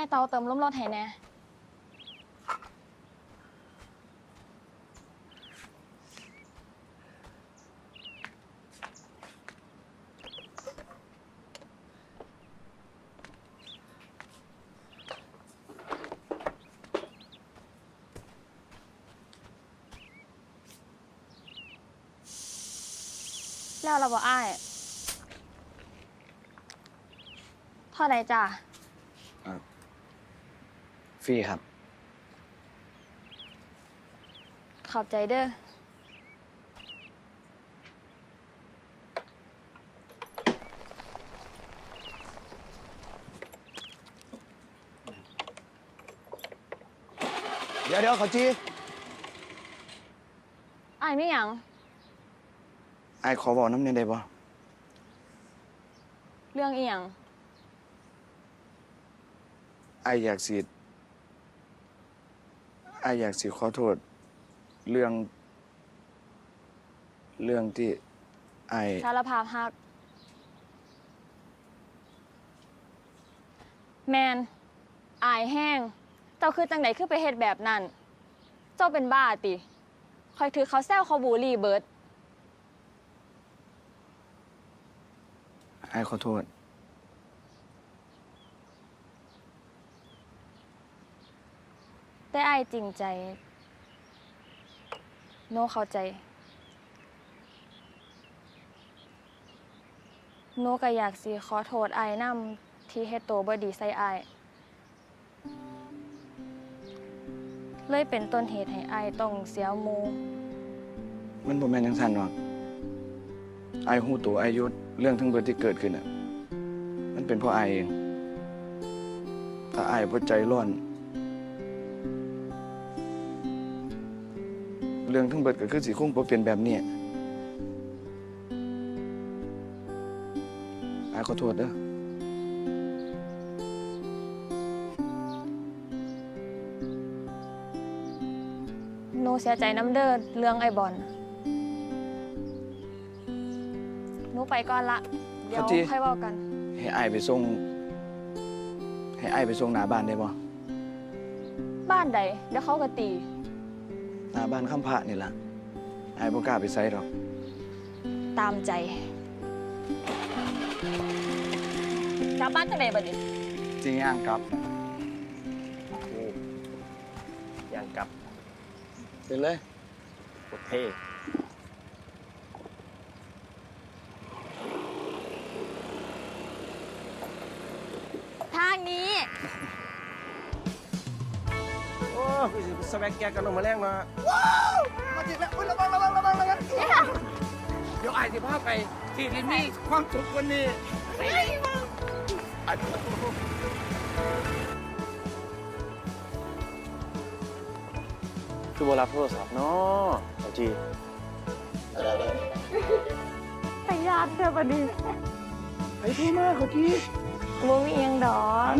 อ้เตาเติมลมรถให้แน่แล้วเราบอกอ้ายเท่าไหรจ้ะ ฟรีครับ ขอบใจเด้อ เดี๋ยวเดี๋ยวเขาจีอ้ายไม่หยัง ไอ้ายขอบอกน้ำเนี่ยได้บ่เรื่องอีหยัง ไอ้ายอยากสิ ไอ้ายอยากสิขอโทษ เรื่อง เรื่องที่ไอ้ายสารภาพฮัก แมน อายแห้ง เจ้าคือจังไดคือไปเฮ็ดแบบนั้น เจ้าเป็นบ้าติ คอยถือเขาแซวเขาบูลลี่เบิร์ด ไอ้ายขอโทษ แต่อายจริงใจ โนเข้าใจ โนก็อยากสิขอโทษอายนำที่เฮ็ดโตบ่ดีใส่อายเลยเป็นต้นเหตุให้อายต้องเสียหมู มันบ่แม่นจังซั่นหรอกไอ้ายฮู้ตัวไอ้ายอยุดเรื่องทั้งเบิดที่เกิดขึ้นอะ มันเป็นเพราะไอ้ายเอง ถ้าไอ้ายบ่ใจร้อน เรื่องทั้งเบิดก็คือสิคงบ่เป็นแบบนี้ไอ้ายขอโทษเด้อโนเสียใจน้ำเด้อเรื่องไอบอลหนูไปก่อนละ เดี๋ยวครับจีค่อยเว่ากัน ให้ไอ้ายไปส่ง ให้ไอ้ายไปส่งหน้าบ้านได้บ่บ้านใดเดี๋ยวเขาก็ตีหน้าบ้านคำพระนี่ล่ะไอ้ายบ่กล้าไปไสดอก ตามใจกลับบ้านจังไดบัดนี้จริงย่างกลับอย่างกับเป็นเลยโคตรเท่ทางนี้โอ้ คือสิสแวกแกกันลงมาแรงมามาถึงแล้วอุ้ยระวังระวังระวังระวังเดี๋ยวอายสิพาไปที่ที่มีความสุขกวันนี้อันคือบ่รับโทรศัพท์เนาะเอาจีแต่ยานเธอบัดนี้ไปที่มาเขาทีบ่มีอิหยังดอก